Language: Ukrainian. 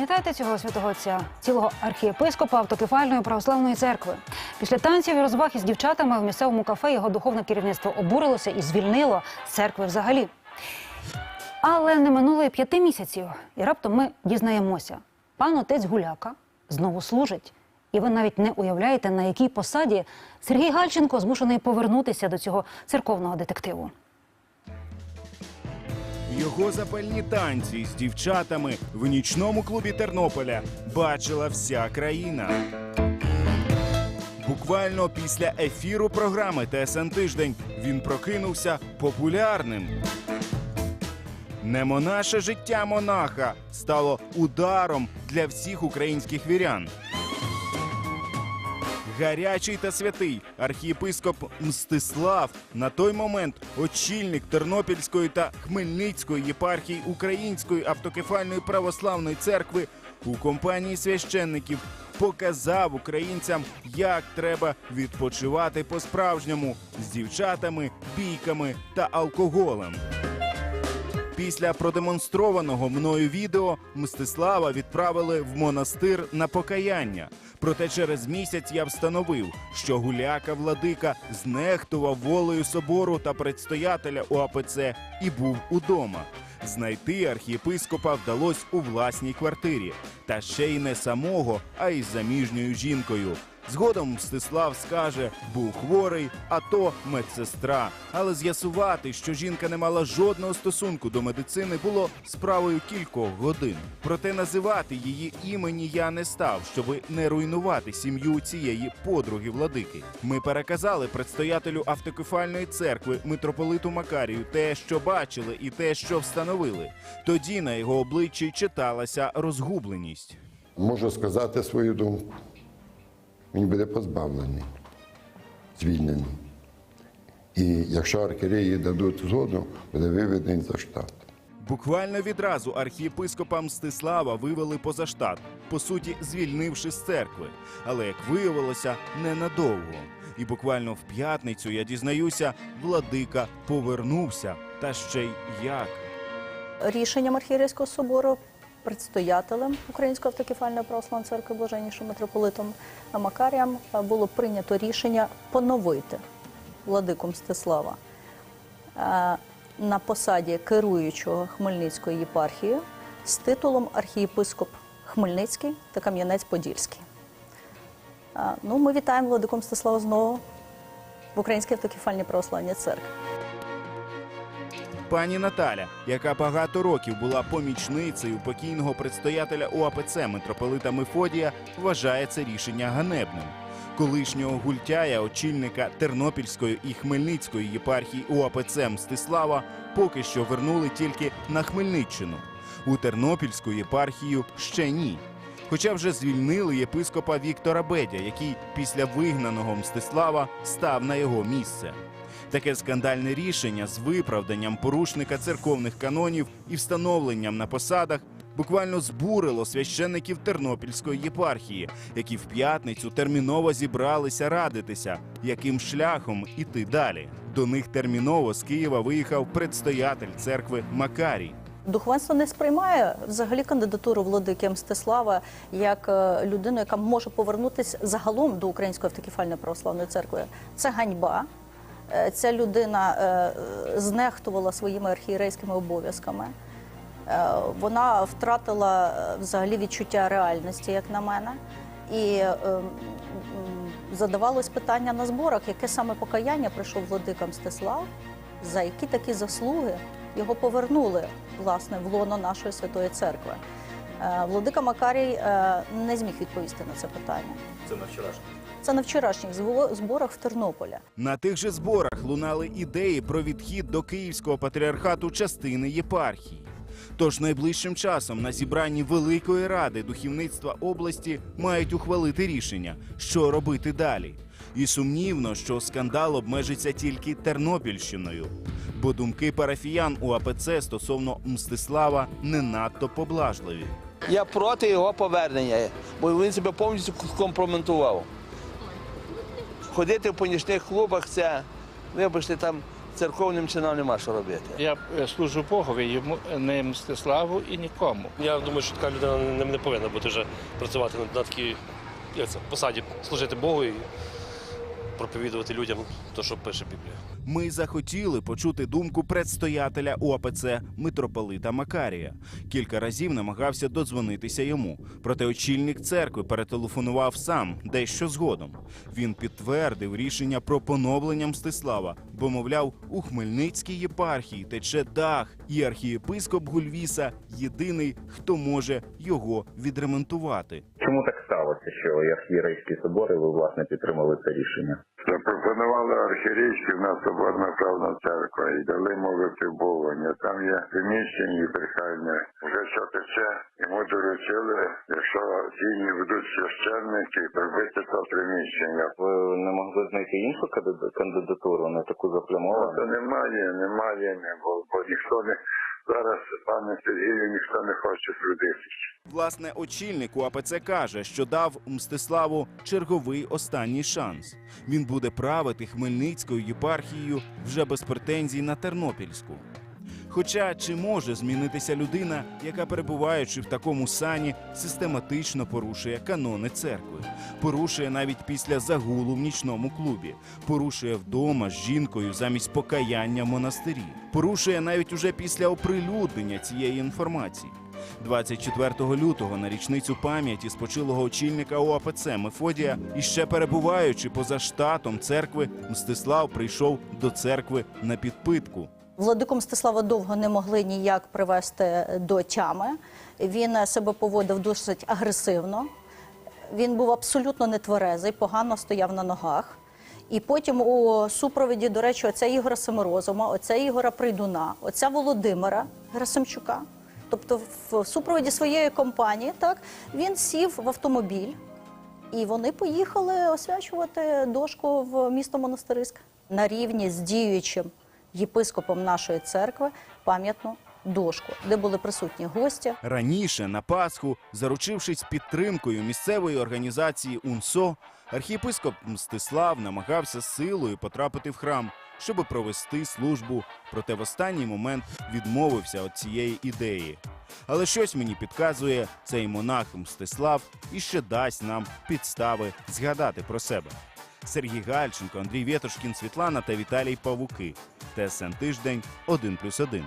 Пам'ятаєте цього святого отця, цілого архієпископа автокефальної православної церкви? Після танців і розваг із дівчатами в місцевому кафе його духовне керівництво обурилося і звільнило з церкви взагалі. Але не минуло і п'яти місяців, і раптом ми дізнаємося, пан отець Гуляка знову служить. І ви навіть не уявляєте, на якій посаді Сергій Гальченко змушений повернутися до цього церковного детективу. Його запальні танці з дівчатами в нічному клубі Тернополя бачила вся країна. Буквально після ефіру програми ТСН Тиждень він прокинувся популярним. Немонаше життя монаха стало ударом для всіх українських вірян. Гарячий та святий архієпископ Мстислав на той момент очільник Тернопільської та Хмельницької єпархії Української автокефальної православної церкви у компанії священників показав українцям, як треба відпочивати по-справжньому з дівчатами, бійками та алкоголем. Після продемонстрованого мною відео Мстислава відправили в монастир на покаяння. Проте через місяць я встановив, що гуляка владика знехтував волею собору та предстоятеля УАПЦ і був удома. Знайти архієпископа вдалося у власній квартирі, та ще й не самого, а й заміжньою жінкою. Згодом Мстислав скаже, був хворий, а то медсестра. Але з'ясувати, що жінка не мала жодного стосунку до медицини, було справою кількох годин. Проте називати її імені я не став, щоби не руйнувати сім'ю цієї подруги владики. Ми переказали предстоятелю автокефальної церкви митрополиту Макарію те, що бачили, і те, що встановили. Тоді на його обличчі читалася розгубленість. Можу сказати свою думку. Він буде позбавлений, звільнений. І якщо архіреї дадуть згоду, буде виведений за штат. Буквально відразу архієпископа Мстислава вивели поза штат, по суті, звільнивши з церкви. Але як виявилося, ненадовго. І буквально в п'ятницю я дізнаюся, владика повернувся. Та ще й як. рішенням архієрейського собору, предстоятелем Української автокефальної православної церкви блаженнішим митрополитом Макарієм е, було прийнято рішення поновити владику Мстислава е, на посаді керуючого Хмельницької єпархії з титулом архієпископ Хмельницький та Кам'янець-Подільський. Е, Ну, ми вітаємо владику Мстислава знову в Українській автокефальній православній церкві. Пані Наталя, яка багато років була помічницею покійного предстоятеля УАПЦ митрополита Мефодія, вважає це рішення ганебним. Колишнього гультяя, очільника Тернопільської і Хмельницької єпархії УАПЦ Мстислава, поки що вернули тільки на Хмельниччину. У Тернопільську єпархію ще ні. Хоча вже звільнили єпископа Віктора Бедя, який після вигнаного Мстислава став на його місце. Таке скандальне рішення з виправданням порушника церковних канонів і встановленням на посадах буквально збурило священників Тернопільської єпархії, які в п'ятницю терміново зібралися радитися, яким шляхом іти далі. До них терміново з Києва виїхав предстоятель церкви Макарій. Духовенство не сприймає взагалі кандидатуру владики Мстислава як е, людину, яка може повернутися загалом до Української автокефальної православної церкви. Це ганьба. Е, Ця людина е, знехтувала своїми архієрейськими обов'язками. Е, Вона втратила взагалі відчуття реальності, як на мене. І задавалось питання на зборах, яке саме покаяння прийшов владика Мстислав, за які такі заслуги його повернули власне в лоно нашої святої церкви. Владика Макарій не зміг відповісти на це питання. Це на вчорашній. Це на вчорашніх зборах в Тернополі. На тих же зборах лунали ідеї про відхід до Київського патріархату частини єпархії. Тож найближчим часом на зібранні Великої ради духовництва області мають ухвалити рішення, що робити далі. І сумнівно, що скандал обмежиться тільки Тернопільщиною, бо думки парафіян у АПЦ стосовно Мстислава не надто поблажливі. Я проти його повернення, бо він себе повністю компрометував. Ходити в понічних клубах це, вибачте, там церковним чинам нема що робити. Я е, служу Богові, йому не Мстиславу і нікому. Я думаю, що така людина не, не повинна бути вже працювати на, на такій як це, посаді, служити Богу і проповідувати людям те, що пише Біблія. Ми захотіли почути думку предстоятеля УАПЦ митрополита Макарія. Кілька разів намагався додзвонитися йому. Проте очільник церкви перетелефонував сам дещо згодом. Він підтвердив рішення про поновлення Мстислава, бо мовляв, у Хмельницькій єпархії тече дах, і архієпископ Гульвіса єдиний, хто може його відремонтувати. Чому так сталося, що архієрейські собори ви власне підтримали це рішення? Запропонували архірейську на Соборна Правна церква і дали молити Богоня. Там є приміщення і прихання. Вже що тече, йому доручили, якщо вільні будуть священники, робити це приміщення. Ви не могли знайти іншу кандид- кандидатуру, не таку Та заплямовану? немає, немає, не, бо, бо ніхто не зараз, пане Сергію, ніхто не хоче трудитися. Власне, очільник УАПЦ каже, що дав Мстиславу черговий останній шанс. Він буде правити Хмельницькою єпархією вже без претензій на Тернопільську. Хоча чи може змінитися людина, яка перебуваючи в такому сані, систематично порушує канони церкви, порушує навіть після загулу в нічному клубі, порушує вдома з жінкою замість покаяння в монастирі, порушує навіть уже після оприлюднення цієї інформації. 24 лютого на річницю пам'яті спочилого очільника ОАПЦ Мефодія, і ще перебуваючи поза штатом церкви, Мстислав прийшов до церкви на підпитку. Владику Мстислава довго не могли ніяк привести до тями. Він себе поводив досить агресивно. Він був абсолютно нетверезий, погано стояв на ногах. І потім у супровіді, до речі, оця Ігора Семирозума, оця Ігора Прийдуна, оця Володимира Герасимчука. Тобто, в супроводі своєї компанії, так він сів в автомобіль, і вони поїхали освячувати дошку в місто Монастириськ на рівні з діючим єпископом нашої церкви пам'ятну дошку, де були присутні гості. Раніше на Пасху, заручившись підтримкою місцевої організації УНСО, архієпископ Мстислав намагався силою потрапити в храм, щоб провести службу. Проте в останній момент відмовився від цієї ідеї. Але щось мені підказує, цей монах Мстислав іще дасть нам підстави згадати про себе. Сергій Гальченко, Андрій Вєтушкін, Світлана та Віталій Павуки. ТСН тиждень 1+,1.